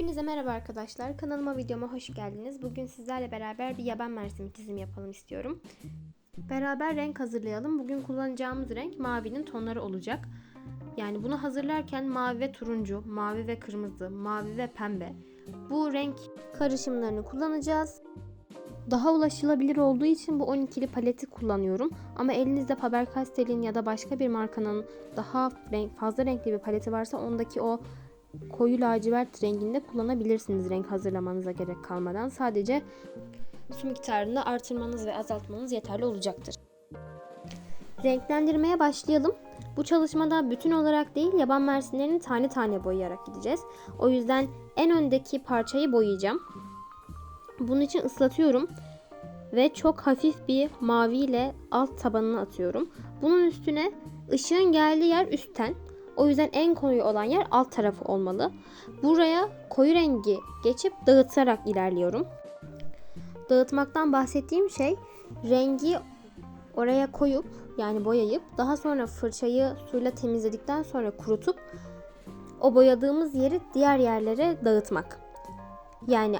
Hepinize merhaba arkadaşlar. Kanalıma videoma hoş geldiniz. Bugün sizlerle beraber bir yaban mersimi çizimi yapalım istiyorum. Beraber renk hazırlayalım. Bugün kullanacağımız renk mavinin tonları olacak. Yani bunu hazırlarken mavi ve turuncu, mavi ve kırmızı, mavi ve pembe bu renk karışımlarını kullanacağız. Daha ulaşılabilir olduğu için bu 12'li paleti kullanıyorum. Ama elinizde Faber-Castell'in ya da başka bir markanın daha renk, fazla renkli bir paleti varsa ondaki o koyu lacivert renginde kullanabilirsiniz renk hazırlamanıza gerek kalmadan. Sadece su miktarını artırmanız ve azaltmanız yeterli olacaktır. Renklendirmeye başlayalım. Bu çalışmada bütün olarak değil yaban mersinlerini tane tane boyayarak gideceğiz. O yüzden en öndeki parçayı boyayacağım. Bunun için ıslatıyorum ve çok hafif bir mavi ile alt tabanını atıyorum. Bunun üstüne ışığın geldiği yer üstten. O yüzden en koyu olan yer alt tarafı olmalı. Buraya koyu rengi geçip dağıtarak ilerliyorum. Dağıtmaktan bahsettiğim şey rengi oraya koyup yani boyayıp daha sonra fırçayı suyla temizledikten sonra kurutup o boyadığımız yeri diğer yerlere dağıtmak. Yani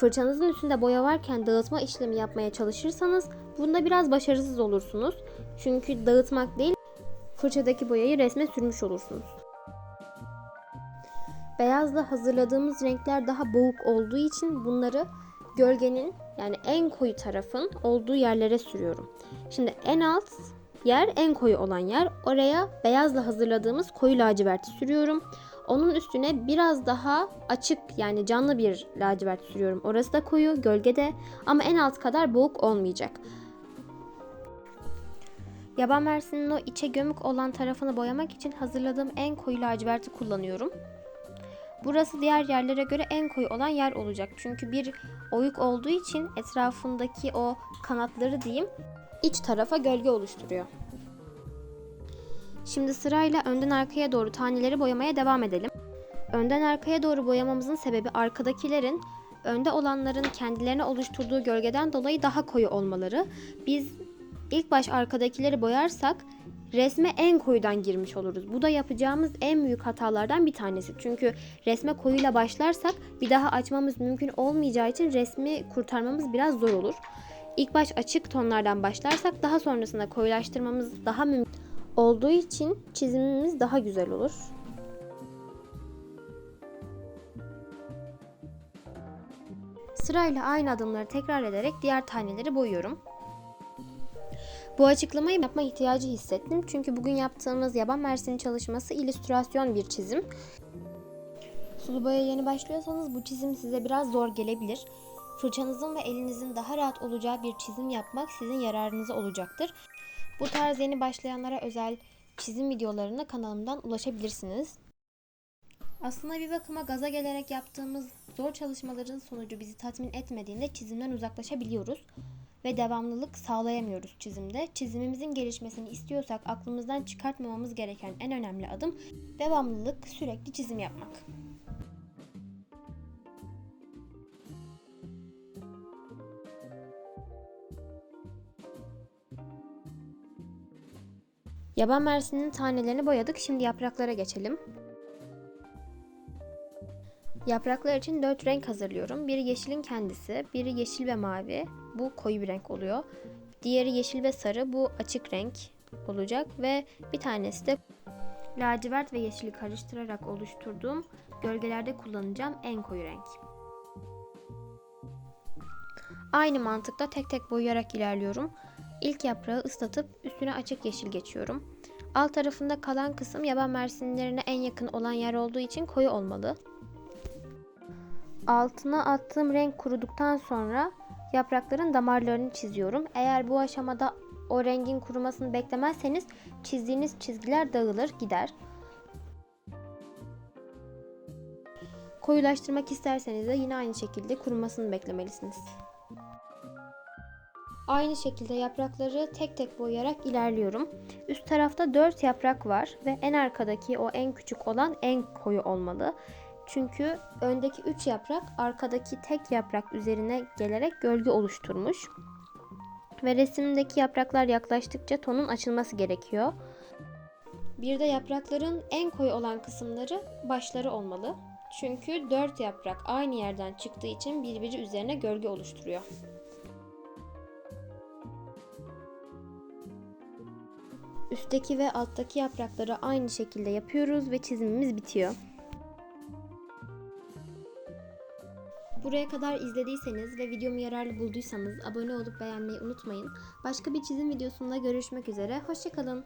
fırçanızın üstünde boya varken dağıtma işlemi yapmaya çalışırsanız bunda biraz başarısız olursunuz. Çünkü dağıtmak değil fırçadaki boyayı resme sürmüş olursunuz. Beyazla hazırladığımız renkler daha boğuk olduğu için bunları gölgenin yani en koyu tarafın olduğu yerlere sürüyorum. Şimdi en alt yer en koyu olan yer. Oraya beyazla hazırladığımız koyu laciverti sürüyorum. Onun üstüne biraz daha açık yani canlı bir lacivert sürüyorum. Orası da koyu, gölgede ama en alt kadar boğuk olmayacak. Yaban mersinin o içe gömük olan tarafını boyamak için hazırladığım en koyu laciverti kullanıyorum. Burası diğer yerlere göre en koyu olan yer olacak. Çünkü bir oyuk olduğu için etrafındaki o kanatları diyeyim iç tarafa gölge oluşturuyor. Şimdi sırayla önden arkaya doğru taneleri boyamaya devam edelim. Önden arkaya doğru boyamamızın sebebi arkadakilerin önde olanların kendilerine oluşturduğu gölgeden dolayı daha koyu olmaları. Biz ilk baş arkadakileri boyarsak resme en koyudan girmiş oluruz. Bu da yapacağımız en büyük hatalardan bir tanesi. Çünkü resme koyuyla başlarsak bir daha açmamız mümkün olmayacağı için resmi kurtarmamız biraz zor olur. İlk baş açık tonlardan başlarsak daha sonrasında koyulaştırmamız daha mümkün olduğu için çizimimiz daha güzel olur. Sırayla aynı adımları tekrar ederek diğer taneleri boyuyorum. Bu açıklamayı yapma ihtiyacı hissettim çünkü bugün yaptığımız yaban mersini çalışması illüstrasyon bir çizim. Sulu boya yeni başlıyorsanız bu çizim size biraz zor gelebilir. Fırçanızın ve elinizin daha rahat olacağı bir çizim yapmak sizin yararınıza olacaktır. Bu tarz yeni başlayanlara özel çizim videolarına kanalımdan ulaşabilirsiniz. Aslında bir bakıma gaza gelerek yaptığımız zor çalışmaların sonucu bizi tatmin etmediğinde çizimden uzaklaşabiliyoruz ve devamlılık sağlayamıyoruz çizimde. Çizimimizin gelişmesini istiyorsak aklımızdan çıkartmamamız gereken en önemli adım devamlılık, sürekli çizim yapmak. Yaban mersinin tanelerini boyadık. Şimdi yapraklara geçelim. Yapraklar için 4 renk hazırlıyorum. Biri yeşilin kendisi, biri yeşil ve mavi. Bu koyu bir renk oluyor. Diğeri yeşil ve sarı. Bu açık renk olacak ve bir tanesi de lacivert ve yeşili karıştırarak oluşturduğum gölgelerde kullanacağım en koyu renk. Aynı mantıkla tek tek boyayarak ilerliyorum. İlk yaprağı ıslatıp üstüne açık yeşil geçiyorum. Alt tarafında kalan kısım yaban mersinlerine en yakın olan yer olduğu için koyu olmalı. Altına attığım renk kuruduktan sonra yaprakların damarlarını çiziyorum. Eğer bu aşamada o rengin kurumasını beklemezseniz çizdiğiniz çizgiler dağılır gider. Koyulaştırmak isterseniz de yine aynı şekilde kurumasını beklemelisiniz. Aynı şekilde yaprakları tek tek boyayarak ilerliyorum. Üst tarafta 4 yaprak var ve en arkadaki o en küçük olan en koyu olmalı. Çünkü öndeki 3 yaprak arkadaki tek yaprak üzerine gelerek gölge oluşturmuş. Ve resimdeki yapraklar yaklaştıkça tonun açılması gerekiyor. Bir de yaprakların en koyu olan kısımları başları olmalı. Çünkü dört yaprak aynı yerden çıktığı için birbiri üzerine gölge oluşturuyor. Üstteki ve alttaki yaprakları aynı şekilde yapıyoruz ve çizimimiz bitiyor. Buraya kadar izlediyseniz ve videomu yararlı bulduysanız abone olup beğenmeyi unutmayın. Başka bir çizim videosunda görüşmek üzere. Hoşçakalın.